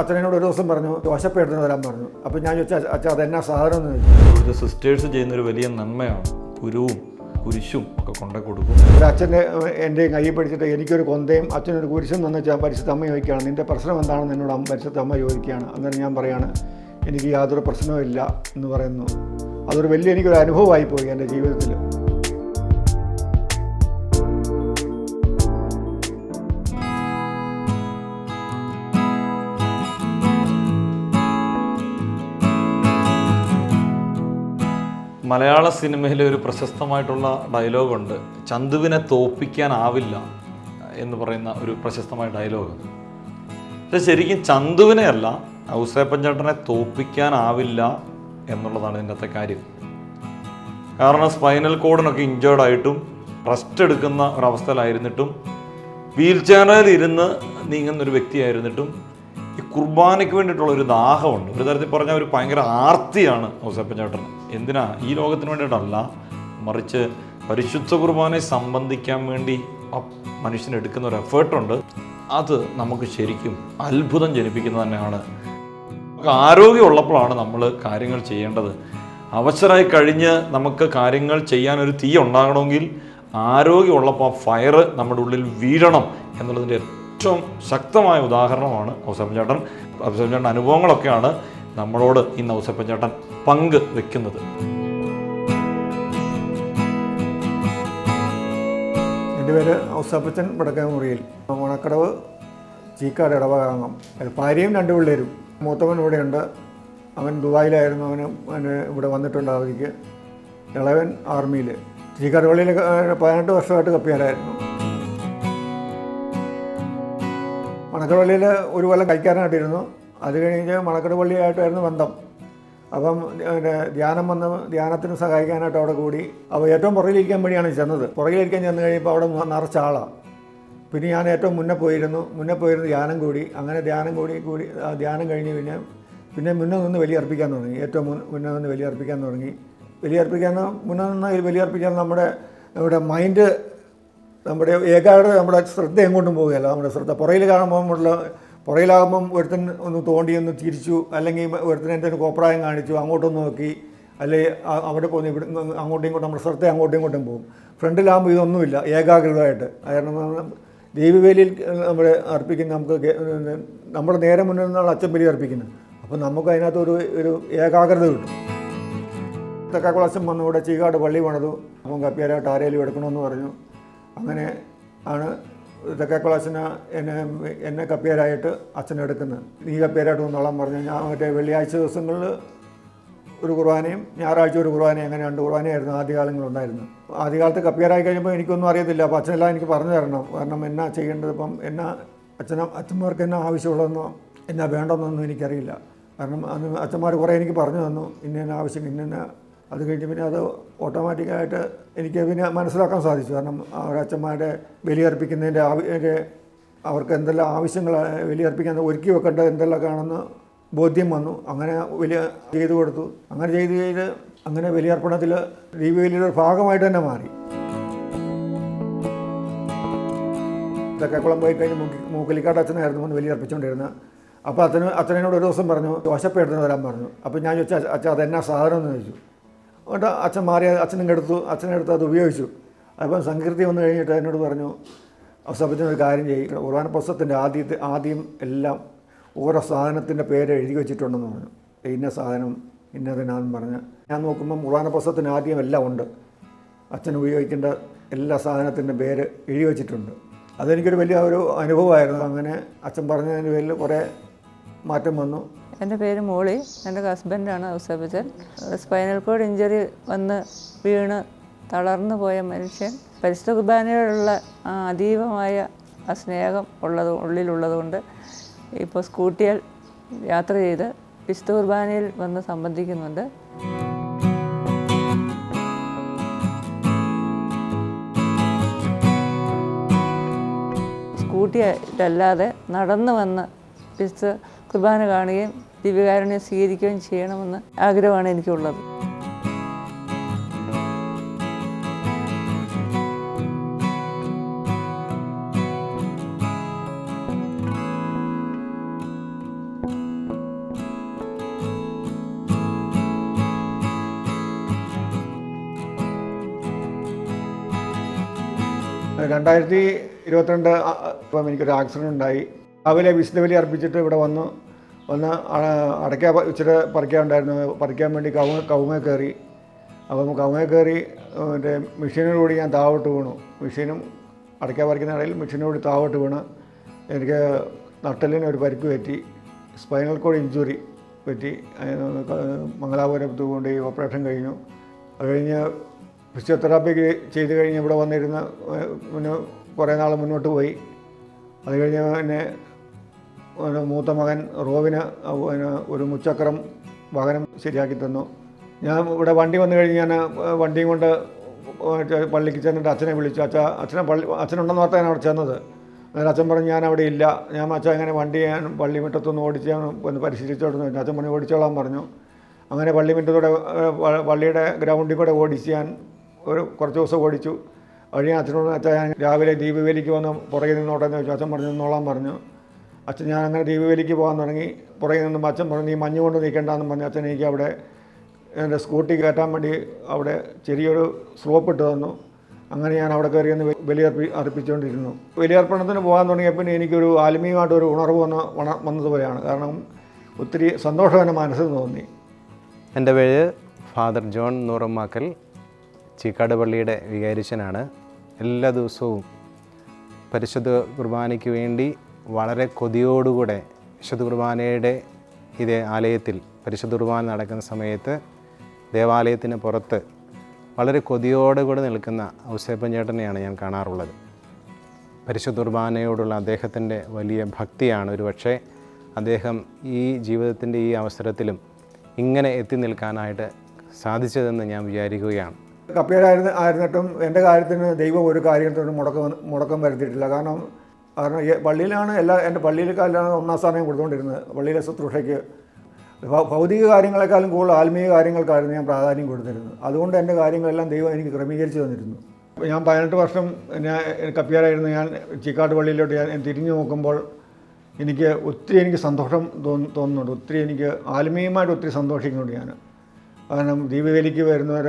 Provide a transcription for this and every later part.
അച്ഛനോട് ഒരു ദിവസം പറഞ്ഞു ദോശപ്പ് വരാൻ പറഞ്ഞു. അപ്പം ഞാൻ ചോദിച്ചാൽ അച്ഛാ അതെന്നാ സാധനം എന്ന് ചോദിച്ചു. ഇവിടുത്തെ സിസ്റ്റേഴ്സ് ചെയ്യുന്നൊരു വലിയ നന്മയാണ്. കുരുവും കുരിശും ഒക്കെ കൊണ്ട കൊടുക്കും. ഒരു അച്ഛന്റെ എന്റെ കൈ പിടിച്ചിട്ട് എനിക്കൊരു കൊന്തയും അച്ഛനൊരു കുരിശും തന്നു വെച്ചാൽ പരിശുദ്ധ അമ്മ ചോദിക്കുകയാണ് നിന്റെ പ്രശ്നം എന്താണെന്ന് എന്നോട് പരിശുദ്ധ അമ്മ ചോദിക്കുകയാണ്. അന്നേരം ഞാൻ പറയാണ് എനിക്ക് യാതൊരു പ്രശ്നവും ഇല്ല എന്ന് പറയുന്നു. അതൊരു വലിയ എനിക്കൊരു അനുഭവമായി പോയി എന്റെ ജീവിതത്തിൽ. മലയാള സിനിമയിലെ ഒരു പ്രശസ്തമായിട്ടുള്ള ഡയലോഗുണ്ട് ചന്തുവിനെ തോപ്പിക്കാനാവില്ല എന്ന് പറയുന്ന ഒരു പ്രശസ്തമായ ഡയലോഗ്. പക്ഷെ ശരിക്കും ചന്തുവിനെ അല്ല ഔസേപ്പൻ ചേട്ടനെ തോപ്പിക്കാനാവില്ല എന്നുള്ളതാണ് ഇതിന്റെ കാര്യം. കാരണം സ്പൈനൽ കോഡിനൊക്കെ ഇഞ്ചേർഡ് ആയിട്ടും റെസ്റ്റ് എടുക്കുന്ന ഒരവസ്ഥയിലായിരുന്നിട്ടും വീൽ ചെയറിൽ ഇരുന്ന് നീങ്ങുന്ന ഒരു വ്യക്തിയായിരുന്നിട്ടും ഈ കുർബാനയ്ക്ക് വേണ്ടിയിട്ടുള്ള ഒരു ദാഹമുണ്ട്. ഒരു തരത്തിൽ പറഞ്ഞാൽ ഒരു ഭയങ്കര ആർത്തിയാണ് ഔസേപ്പൻ എന്തിനാ? ഈ ലോകത്തിന് വേണ്ടിയിട്ടല്ല. മറിച്ച് പരിശുദ്ധ കുർബാനയെ സംബന്ധിക്കാൻ വേണ്ടി ആ മനുഷ്യൻ എടുക്കുന്ന ഒരു എഫേർട്ടുണ്ട് അത് നമുക്ക് ശരിക്കും അത്ഭുതം ജനിപ്പിക്കുന്നത് തന്നെയാണ്. നമുക്ക് ആരോഗ്യമുള്ളപ്പോഴാണ് നമ്മൾ കാര്യങ്ങൾ ചെയ്യേണ്ടത്. അവസരമായി കഴിഞ്ഞ് നമുക്ക് കാര്യങ്ങൾ ചെയ്യാൻ ഒരു തീ ഉണ്ടാകണമെങ്കിൽ ആരോഗ്യമുള്ളപ്പോൾ ആ ഫയർ നമ്മുടെ ഉള്ളിൽ വീഴണം എന്നുള്ളതിന്റെ ഏറ്റവും ശക്തമായ ഉദാഹരണമാണ് ഔസപ്പൻ ചേട്ടൻ. അനുഭവങ്ങളൊക്കെയാണ് നമ്മളോട് ഇന്ന് ഔസപ്പൻ പങ്ക് വെക്കുന്നത്. എന്റെ പേര് ഔസപ്പച്ചൻ വടക്കേമുറിയിൽ. ഓണക്കടവ് ചീക്കാട് ഇടവകാങ്ങം ഭാര്യയും രണ്ട് പിള്ളേരും. മൂത്തവൻ ഇവിടെയുണ്ട്. അവൻ ദുബായിലായിരുന്നു. അവന് അവന് ഇവിടെ വന്നിട്ടുണ്ട് അവധിക്ക് ഇളവൻ ആർമിയിൽ ചീക്കാട് പള്ളിയിൽ പതിനെട്ട് വർഷമായിട്ട് കപ്പിയാരായിരുന്നു മണക്കട പള്ളിയിൽ ഒരു കൊല്ലം കഴിക്കാനായിട്ടിരുന്നു. അത് കഴിഞ്ഞ് മണക്കടപള്ളിയായിട്ടായിരുന്നു ബന്ധം. അപ്പം ധ്യാനം വന്ന് ധ്യാനത്തിന് സഹായിക്കാനായിട്ട് അവിടെ കൂടി. അപ്പോൾ ഏറ്റവും പുറകിലിരിക്കാൻ വേണ്ടിയാണ് ചെന്നത്. പുറകിലിരിക്കാൻ ചെന്ന് കഴിയുമ്പോൾ അവിടെ നിറച്ച ആളാണ് പിന്നെ ഞാൻ ഏറ്റവും മുന്നേ പോയിരുന്നു. മുന്നേ പോയിരുന്നു ധ്യാനം കൂടി. അങ്ങനെ ധ്യാനം കൂടി കൂടി ധ്യാനം കഴിഞ്ഞ് പിന്നെ പിന്നെ മുന്നേ നിന്ന് വലിയർപ്പിക്കാൻ തുടങ്ങി. ഏറ്റവും മുന്നേ നിന്ന് വലിയർപ്പിക്കാൻ തുടങ്ങി. വലിയർപ്പിക്കാൻ മുന്നേ നിന്ന് വലിയർപ്പിക്കാൻ നമ്മുടെ നമ്മുടെ മൈൻഡ് നമ്മുടെ ഏകാഗ്രത നമ്മുടെ ശ്രദ്ധ എങ്ങോട്ടും പോവുകയല്ല. നമ്മുടെ ശ്രദ്ധ പുറയിൽ കാണുമ്പോൾ പുറയിലാകുമ്പം ഒരുത്തൻ ഒന്ന് തോണ്ടി ഒന്ന് തിരിച്ചു അല്ലെങ്കിൽ ഒരുത്തൻ എന്തെങ്കിലും കോപ്രായം കാണിച്ചു അങ്ങോട്ടൊന്ന് നോക്കി അല്ലെങ്കിൽ അവിടെ പോകുന്ന ഇവിടെ അങ്ങോട്ടും ഇങ്ങോട്ടും നമ്മുടെ ശ്രദ്ധ അങ്ങോട്ടും ഇങ്ങോട്ടും പോകും. ഫ്രണ്ടിലാകുമ്പോൾ ഇതൊന്നുമില്ല ഏകാഗ്രതമായിട്ട് കാരണം ദേവിവേലിയിൽ നമ്മൾ അർപ്പിക്കുന്ന നമുക്ക് നമ്മുടെ നേരെ മുന്നിൽ നിന്നാണ് അച്ഛൻ ബലി അർപ്പിക്കുന്നത്. അപ്പോൾ നമുക്ക് അതിനകത്ത് ഒരു ഒരു ഏകാഗ്രത കിട്ടും. തെക്കാക്കുളച്ചൻ വന്നു ഇവിടെ ചീകാട് പള്ളി പണിതു. അപ്പം കപ്പിയാരായിട്ട് ആരേലും എടുക്കണമെന്ന് പറഞ്ഞു. അങ്ങനെ ആണ് തെക്കാക്കുളച്ചന് എന്നെ എന്നെ കപ്പിയരായിട്ട് അച്ഛനെടുക്കുന്നത്. നീ കപ്പിയരായിട്ട് വന്നോളാൻ പറഞ്ഞു. ഞാൻ മറ്റേ വെള്ളിയാഴ്ച ദിവസങ്ങളിൽ ഒരു കുർബാനയും ഞായറാഴ്ച ഒരു കുർബാനയും അങ്ങനെ രണ്ട് കുർബാനയായിരുന്നു ആദ്യകാലങ്ങളുണ്ടായിരുന്നു ആദ്യകാലത്ത് കപ്പിയറായി കഴിയുമ്പോൾ എനിക്കൊന്നും അറിയത്തില്ല. അപ്പോൾ അച്ഛനെല്ലാം എനിക്ക് പറഞ്ഞു തരണം. കാരണം എന്നാ ചെയ്യേണ്ടത്? ഇപ്പം എന്നാ അച്ഛനും അച്ഛന്മാർക്ക് എന്നാ ആവശ്യമുള്ളതെന്നോ എന്നാ വേണ്ടതെന്നൊന്നും എനിക്കറിയില്ല. കാരണം അന്ന് അച്ഛന്മാർ കുറേ എനിക്ക് പറഞ്ഞു തന്നു. ഇന്ന ആവശ്യം ഇന്ന അത് കഴിഞ്ഞ് പിന്നെ അത് ഓട്ടോമാറ്റിക്കായിട്ട് എനിക്ക് പിന്നെ മനസ്സിലാക്കാൻ സാധിച്ചു. കാരണം അവരച്ഛന്മാരെ ബലിയർപ്പിക്കുന്നതിന്റെ ആവ അവർക്ക് എന്തെല്ലാം ആവശ്യങ്ങൾ ബലിയർപ്പിക്കാൻ ഒരുക്കി വെക്കേണ്ടത് എന്തെല്ലാമാണെന്ന് ബോധ്യം വന്നു. അങ്ങനെ വലിയ ചെയ്തു കൊടുത്തു. അങ്ങനെ ചെയ്ത് ചെയ്ത് അങ്ങനെ ബലിയർപ്പണത്തിൽ ദീപവലിയുടെ ഭാഗമായിട്ട് തന്നെ മാറി. തെക്കേക്കുളം പോയി കഴിഞ്ഞ് മൂക്കി മൂക്കലിക്കാട്ട് അച്ഛനായിരുന്നു മുൻ ബലിയർപ്പിച്ചുകൊണ്ടിരുന്നത് അപ്പോൾ അച്ഛന് അച്ഛനോട് ഒരു ദിവസം പറഞ്ഞു ദോശപ്പ് വരാൻ പറഞ്ഞു. അപ്പോൾ ഞാൻ ചോദിച്ചാൽ അച്ഛാ അതെന്നാ സാധനം എന്ന് ചോദിച്ചു. എന്നിട്ട് അച്ഛൻ മാറി അച്ഛനും എടുത്തു അച്ഛനെടുത്ത് അത് ഉപയോഗിച്ചു. അപ്പം സംകീർത്തി വന്നു കഴിഞ്ഞിട്ട് എന്നോട് പറഞ്ഞു അവസാനത്തിന് ഒരു കാര്യം ചെയ്യും. കുർബാന പുസ്തകത്തിന്റെ ആദ്യത്തെ ആദ്യം എല്ലാം ഓരോ സാധനത്തിന്റെ പേര് എഴുതി വെച്ചിട്ടുണ്ടെന്ന് പറഞ്ഞു. ഇന്ന സാധനം ഇന്നതിനാന്ന് പറഞ്ഞ്. ഞാൻ നോക്കുമ്പം കുർബാന പുസ്തകത്തിന് ആദ്യം എല്ലാം ഉണ്ട്. അച്ഛൻ ഉപയോഗിക്കേണ്ട എല്ലാ സാധനത്തിന്റെ പേര് എഴുതി വെച്ചിട്ടുണ്ട്. അതെനിക്കൊരു വലിയ ഒരു അനുഭവമായിരുന്നു. അങ്ങനെ അച്ഛൻ പറഞ്ഞതിന് പേരിൽ കുറേ മാറ്റം വന്നു. എന്റെ പേര് മോളി. എന്റെ ഹസ്ബൻഡാണ് ഔസബച്ചൻ സ്പൈനൽ കോഡ് ഇഞ്ചറി വന്ന് വീണ് തളർന്നു പോയ മനുഷ്യൻ. പരിശുദ്ധ കുർബാനയോടുള്ള അതീവമായ ആ സ്നേഹം ഉള്ളത് ഉള്ളിലുള്ളതുകൊണ്ട് ഇപ്പോൾ സ്കൂട്ടിയാൽ യാത്ര ചെയ്ത് വിശുദ്ധ കുർബാനയിൽ വന്ന് സംബന്ധിക്കുന്നുണ്ട്. സ്കൂട്ടിയല്ലാതെ നടന്നു വന്ന് വിശുദ്ധ കുർബാന കാണുകയും ദിവ്യകാരുണ്യം സ്വീകരിക്കുകയും ചെയ്യണമെന്ന് ആഗ്രഹമാണ് എനിക്കുള്ളത്. രണ്ടായിരത്തി ഇരുപത്തിരണ്ട് ഇപ്പം എനിക്കൊരു ആക്സിഡന്റ് ഉണ്ടായി. രാവിലെ വിശുദ്ധബലി അർപ്പിച്ചിട്ട് ഇവിടെ വന്നു. വന്ന് അടയ്ക്ക ഇച്ചിരി പറിക്കാനുണ്ടായിരുന്നു. പറിക്കാൻ വേണ്ടി കവുങ്ങ കവുങ്ങ കയറി. അപ്പം കവുങ്ങ കയറി മറ്റേ മെഷീനിലൂടെ ഞാൻ താവോട്ട് വീണു. മെഷീനും അടയ്ക്ക പറിക്കുന്ന ഇടയിൽ മെഷീനോട് താവോട്ട് വീണ്. എനിക്ക് നട്ടലിന് ഒരു പരിക്ക് പറ്റി. സ്പൈനൽ കോഡ് ഇഞ്ചുറി പറ്റി. മംഗലാപുരത്ത് കൊണ്ടുപോയി ഓപ്പറേഷൻ കഴിഞ്ഞു. അത് കഴിഞ്ഞ് ഫിസിയോതെറാപ്പി ചെയ്ത് കഴിഞ്ഞ് ഇവിടെ വന്നിരുന്ന് പിന്നെ കുറേ നാൾ മുന്നോട്ട് പോയി. അത് കഴിഞ്ഞ് പിന്നെ മൂത്ത മകൻ റോവിന് പിന്നെ ഒരു മുച്ചക്രം വാഹനം ശരിയാക്കി തന്നു. ഞാൻ ഇവിടെ വണ്ടി വന്നു കഴിഞ്ഞ് ഞാൻ വണ്ടിയും കൊണ്ട് പള്ളിക്ക് ചെന്നിട്ട് അച്ഛനെ വിളിച്ചു. അച്ഛ അച്ഛനെ പള്ളി അച്ഛനുണ്ടെന്ന് ഓർത്താണ് അവിടെ ചെന്നത്. അന്നേരം അച്ഛൻ പറഞ്ഞു ഞാൻ അവിടെ ഇല്ല. ഞാൻ അച്ഛൻ അങ്ങനെ വണ്ടി ഞാൻ പള്ളി മുറ്റത്തുനിന്ന് ഓടിച്ച് ഞാൻ ഒന്ന് പരിശീലിച്ചോടുന്നു അച്ഛൻ പറഞ്ഞു ഓടിച്ചോളാൻ പറഞ്ഞു. അങ്ങനെ പള്ളി മുറ്റത്തൂടെ പള്ളിയുടെ ഗ്രൗണ്ടിൽ കൂടെ ഓടിച്ച് ഞാൻ ഒരു കുറച്ച് ദിവസം ഓടിച്ചു. വഴി അച്ഛനോട് അച്ഛൻ ഞാൻ രാവിലെ ദീപവേലിക്ക് വന്ന് പുറകെ നിന്നോട്ടെന്ന് ചോദിച്ചു. അച്ഛൻ പറഞ്ഞു നിന്നോളാൻ പറഞ്ഞു. അച്ഛൻ ഞാൻ അങ്ങനെ ദീപവേലിക്ക് പോകാൻ തുടങ്ങി. പുറകിൽ നിന്നും അച്ഛൻ പറഞ്ഞു നീ മഞ്ഞ് കൊണ്ട് നിൽക്കേണ്ടെന്ന് പറഞ്ഞു അച്ഛൻ എനിക്ക് അവിടെ എന്റെ സ്കൂട്ടി കയറ്റാൻ വേണ്ടി അവിടെ ചെറിയൊരു സ്ലോപ്പ് ഇട്ട് തന്നു. അങ്ങനെ ഞാൻ അവിടെ കയറി ഒന്ന് ബലിയർപ്പി അർപ്പിച്ചുകൊണ്ടിരുന്നു. ബലിയർപ്പണത്തിന് പോകാൻ തുടങ്ങിയപ്പോൾ എനിക്കൊരു ആത്മീയമായിട്ടൊരു ഉണർവ് വന്ന വണ വന്നതുപോലെയാണ്. കാരണം ഒത്തിരി സന്തോഷം എന്റെ മനസ്സിൽ തോന്നി. എന്റെ പേര് ഫാദർ ജോൺ നൂറമ്മാക്കൽ. ചീക്കാട് പള്ളിയുടെ വികാരിച്ചനാണ്. എല്ലാ ദിവസവും പരിശുദ്ധ കുർബാനയ്ക്ക് വേണ്ടി വളരെ കൊതിയോടുകൂടെ വിശുദ്ധ കുർബാനയുടെ ഇതേ ആലയത്തിൽ പരിശുദ്ധ കുർബാന നടക്കുന്ന സമയത്ത് ദേവാലയത്തിന് പുറത്ത് വളരെ കൊതിയോടുകൂടെ നിൽക്കുന്ന ഔസേപ്പൻ ചേട്ടനെയാണ് ഞാൻ കാണാറുള്ളത്. പരിശുദ്ധ കുർബാനയോടുള്ള അദ്ദേഹത്തിന്റെ വലിയ ഭക്തിയാണ്. ഒരു പക്ഷേ അദ്ദേഹം ഈ ജീവിതത്തിന്റെ ഈ അവസരത്തിലും ഇങ്ങനെ എത്തി നിൽക്കാനായിട്ട് സാധിച്ചതെന്ന് ഞാൻ വിചാരിക്കുകയാണ്. കപ്പേടായിരുന്നു ആയിരുന്നിട്ടും എന്റെ കാര്യത്തിന് ദൈവം ഒരു കാര്യത്തിനും മുടക്കം മുടക്കം വരുത്തിയിട്ടില്ല. കാരണം കാരണം പള്ളിയിലാണ് എല്ലാ എന്റെ പള്ളിയിലേക്കാലാണ് ഒന്നാം സ്ഥാനം കൊടുത്തുകൊണ്ടിരുന്നത്. പള്ളിയിലെ ശുശ്രൂഷയ്ക്ക് ഭൗതിക കാര്യങ്ങളെക്കാളും കൂടുതൽ ആത്മീയ കാര്യങ്ങൾക്കായിരുന്നു ഞാൻ പ്രാധാന്യം കൊടുത്തിരുന്നത്. അതുകൊണ്ട് എന്റെ കാര്യങ്ങളെല്ലാം ദൈവം എനിക്ക് ക്രമീകരിച്ച് തന്നിരുന്നു. ഞാൻ പതിനെട്ട് വർഷം ഞാൻ കപ്പിയാറായിരുന്നു ഞാൻ ചിക്കാട്ട് പള്ളിയിലോട്ട് ഞാൻ തിരിഞ്ഞു നോക്കുമ്പോൾ എനിക്ക് ഒത്തിരി എനിക്ക് സന്തോഷം തോന്നു തോന്നുന്നുണ്ട്. ഒത്തിരി എനിക്ക് ആത്മീയമായിട്ട് ഒത്തിരി സന്തോഷിക്കുന്നുണ്ട് ഞാൻ. കാരണം ദീപവേലിക്ക് വരുന്നവർ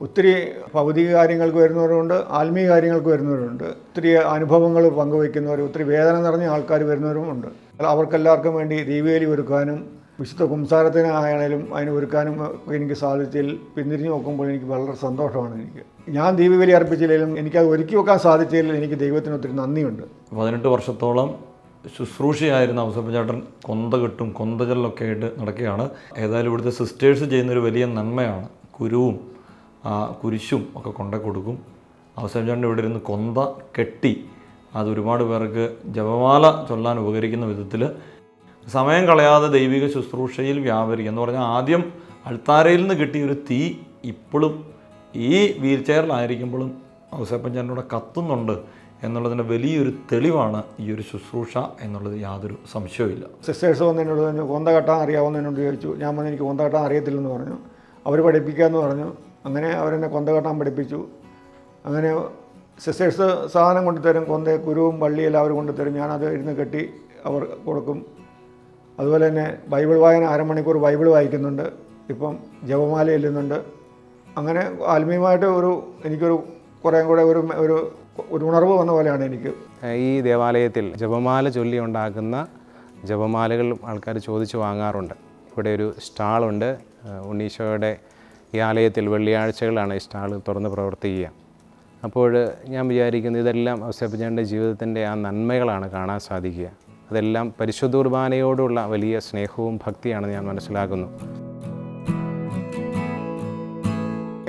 ഒത്തിരി ഭൗതിക കാര്യങ്ങൾക്ക് വരുന്നവരുണ്ട് ആത്മീയ കാര്യങ്ങൾക്ക് വരുന്നവരുണ്ട് ഒത്തിരി അനുഭവങ്ങൾ പങ്കുവയ്ക്കുന്നവർ ഒത്തിരി വേദന നിറഞ്ഞ ആൾക്കാർ വരുന്നവരും ഉണ്ട്. അവർക്കെല്ലാവർക്കും വേണ്ടി ദീപവേലി ഒരുക്കാനും വിശുദ്ധ കുംസാരത്തിനായാലും അതിന് ഒരുക്കാനും എനിക്ക് സാധിച്ചതിൽ പിന്തിരിഞ്ഞ് നോക്കുമ്പോൾ എനിക്ക് വളരെ സന്തോഷമാണ് എനിക്ക്. ഞാൻ ദീപവേലി അർപ്പിച്ചില്ലെങ്കിലും എനിക്കത് ഒരുക്കി വെക്കാൻ സാധിച്ചതിൽ എനിക്ക് ദൈവത്തിന് ഒത്തിരി നന്ദിയുണ്ട്. പതിനെട്ട് വർഷത്തോളം ശുശ്രൂഷയായിരുന്ന അവസരപ്പചാട്ടൻ കൊന്ത കെട്ടും കൊന്തകളിലൊക്കെ ആയിട്ട് നടക്കുകയാണ്. ഏതായാലും ഇവിടുത്തെ സിസ്റ്റേഴ്സ് ചെയ്യുന്നൊരു വലിയ നന്മയാണ് കുരുവും ആ, കുരിശും ഒക്കെ കൊണ്ട കൊടുക്കും. ഔസപ്പച്ചേട്ടൻ ഇവിടെ ഇരുന്ന് കൊന്ത കെട്ടി അത് ഒരുപാട് പേർക്ക് ജപമാല ചൊല്ലാൻ ഉപകരിക്കുന്ന വിധത്തിൽ സമയം കളയാതെ ദൈവിക ശുശ്രൂഷയിൽ വ്യാപരിക്കുക എന്ന് പറഞ്ഞാൽ ആദ്യം അൾത്താരയിൽ നിന്ന് കിട്ടിയ ഒരു തീ ഇപ്പോഴും ഈ വീൽ ചെയറിലായിരിക്കുമ്പോഴും ഔസേപ്പഞ്ചാനോടെ കത്തുന്നുണ്ട് എന്നുള്ളതിന്റെ വലിയൊരു തെളിവാണ് ഈ ഒരു ശുശ്രൂഷ എന്നുള്ളത് യാതൊരു സംശയവുമില്ല. സിസ്റ്റേഴ്സ് വന്ന് എന്നോട് പറഞ്ഞു കൊന്ത കെട്ടാൻ അറിയാവുന്ന എന്നോട് ചോദിച്ചു. ഞാൻ വന്ന് എനിക്ക് കൊന്ത കെട്ടാൻ അറിയത്തില്ലെന്ന് പറഞ്ഞു. അവർ പഠിപ്പിക്കാമെന്ന് പറഞ്ഞു. അങ്ങനെ അവരെന്നെ കൊന്ത കെട്ടാൻ പഠിപ്പിച്ചു. അങ്ങനെ സിസ്റ്റേഴ്സ് സാധനം കൊണ്ടുതരും കൊന്ത കുരുവും പള്ളിയെല്ലാം അവർ കൊണ്ടുതരും. ഞാനത് ഇരുന്ന് കെട്ടി അവർ കൊടുക്കും. അതുപോലെ തന്നെ ബൈബിൾ വായന അരമണിക്കൂർ ബൈബിൾ വായിക്കുന്നുണ്ട്. ഇപ്പം ജപമാല ചെല്ലുന്നുണ്ട് അങ്ങനെ ആത്മീയമായിട്ട് ഒരു എനിക്കൊരു കുറേ കൂടെ ഒരു ഒരു ഒരു ഉണർവ് വന്ന പോലെയാണ് എനിക്ക്. ഈ ദേവാലയത്തിൽ ജപമാല ചൊല്ലി ഉണ്ടാക്കുന്ന ജപമാലകൾ ആൾക്കാർ ചോദിച്ച് വാങ്ങാറുണ്ട്. ഇവിടെ ഒരു സ്റ്റാളുണ്ട് ഉണ്ണീശോയുടെ ഈ ആലയത്തിൽ വെള്ളിയാഴ്ചകളാണ് ഈ സ്റ്റാൾ തുറന്ന് പ്രവർത്തിക്കുക. അപ്പോൾ ഞാൻ വിചാരിക്കുന്നത് ഇതെല്ലാം ഔസേപ്പച്ചന്റെ ജീവിതത്തിന്റെ ആ നന്മകളാണ് കാണാൻ സാധിക്കുക. അതെല്ലാം പരിശുദ്ധ കുർബാനയോടുള്ള വലിയ സ്നേഹവും ഭക്തിയാണെന്ന് ഞാൻ മനസ്സിലാക്കുന്നു.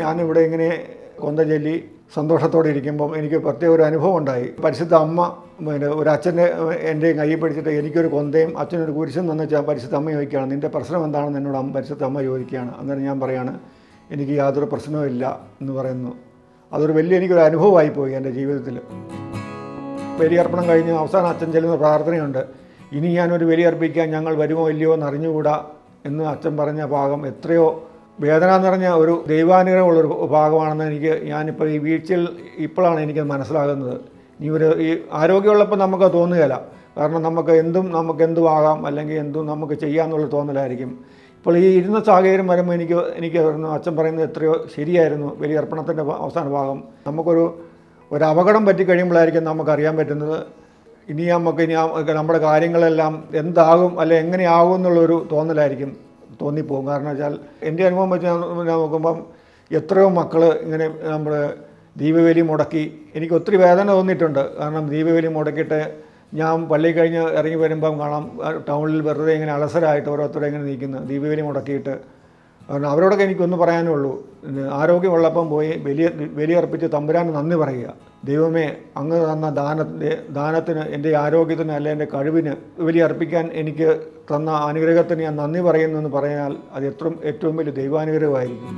ഞാനിവിടെ ഇങ്ങനെ കൊന്ത ചൊല്ലി സന്തോഷത്തോടെ ഇരിക്കുമ്പം എനിക്ക് പ്രത്യേക ഒരു അനുഭവം ഉണ്ടായി. പരിശുദ്ധ അമ്മ പിന്നെ ഒരു അച്ഛന്റെ എന്റെ കൈ പിടിച്ചിട്ട് എനിക്കൊരു കൊന്തയും അച്ഛനൊരു കുരിശും തന്നു വെച്ചാൽ പരിശുദ്ധ അമ്മ ചോദിക്കുകയാണ് നിന്റെ പ്രശ്നം എന്താണെന്ന് എന്നോട് പരിശുദ്ധ അമ്മ ചോദിക്കുകയാണ്. അന്നേരം ഞാൻ പറയാണ് എനിക്ക് യാതൊരു പ്രശ്നവും ഇല്ല എന്ന് പറയുന്നു. അതൊരു വലിയ എനിക്കൊരു അനുഭവമായി പോയി എന്റെ ജീവിതത്തിൽ. ബലിയർപ്പണം കഴിഞ്ഞ് അവസാനം അച്ഛൻ ചെല്ലുന്ന പ്രാർത്ഥനയുണ്ട്. ഇനി ഞാനൊരു ബലിയർപ്പിക്കാൻ ഞങ്ങൾ വരുമോ ഇല്ലയോ എന്ന് അറിഞ്ഞുകൂടാ എന്ന് അച്ഛൻ പറഞ്ഞ ഭാഗം എത്രയോ വേദന നിറഞ്ഞ ഒരു ദൈവാനുഗ്രഹമുള്ളൊരു ഭാഗമാണെന്ന് എനിക്ക് ഞാനിപ്പോൾ ഈ വീഴ്ചയിൽ ഇപ്പോഴാണ് എനിക്കത് മനസ്സിലാകുന്നത്. ഇനി ഒരു ഈ ആരോഗ്യമുള്ളപ്പോൾ നമുക്ക് തോന്നുകയില്ല. കാരണം നമുക്ക് എന്തും നമുക്ക് എന്തും ആകാം അല്ലെങ്കിൽ എന്തും നമുക്ക് ചെയ്യാമെന്നുള്ള തോന്നലായിരിക്കും. ഇപ്പോൾ ഈ ഇരുന്ന സാഹചര്യം വരുമ്പോൾ എനിക്ക് എനിക്ക് അച്ഛൻ പറയുന്നത് എത്രയോ ശരിയായിരുന്നു. വലിയ അർപ്പണത്തിന്റെ അവസാന ഭാഗം. നമുക്കൊരു ഒരു അപകടം പറ്റി കഴിയുമ്പോഴായിരിക്കും നമുക്കറിയാൻ പറ്റുന്നത്. ഇനി നമുക്ക് ഇനി നമ്മുടെ കാര്യങ്ങളെല്ലാം എന്താകും അല്ലെ എങ്ങനെയാകും എന്നുള്ളൊരു തോന്നലായിരിക്കും തോന്നിപ്പോകും. കാരണം വെച്ചാൽ എന്റെ അനുഭവം വെച്ച് ഞാൻ നോക്കുമ്പം എത്രയോ മക്കൾ ഇങ്ങനെ നമ്മുടെ ദീപവേലി മുടക്കി. എനിക്ക് ഒത്തിരി വേദന തോന്നിയിട്ടുണ്ട്. കാരണം ദീപവേലി മുടക്കിയിട്ട് ഞാൻ പള്ളി കഴിഞ്ഞ് ഇറങ്ങി വരുമ്പം കാണാം ടൗണിൽ വെറുതെ ഇങ്ങനെ അലസരായിട്ട് ഓരോരുത്തരെ ഇങ്ങനെ നിൽക്കുന്നു. ദീപവലി മുടക്കിയിട്ട്. കാരണം അവരോടൊക്കെ എനിക്കൊന്ന് പറയാനേ ഉള്ളൂ. ആരോഗ്യമുള്ളപ്പം പോയി ബലി ബലിയർപ്പിച്ച് തമ്പുരാന് നന്ദി പറയുക. ദൈവമേ അങ്ങ് തന്ന ദാന ദാനത്തിന് എന്റെ ആരോഗ്യത്തിന് അല്ലെ എന്റെ കഴിവിന് ബലിയർപ്പിക്കാൻ എനിക്ക് തന്ന അനുഗ്രഹത്തിന് ഞാൻ നന്ദി പറയുന്നു എന്ന് പറഞ്ഞാൽ അത് എത്രയും ഏറ്റവും വലിയ ദൈവാനുഗ്രഹമായിരിക്കും.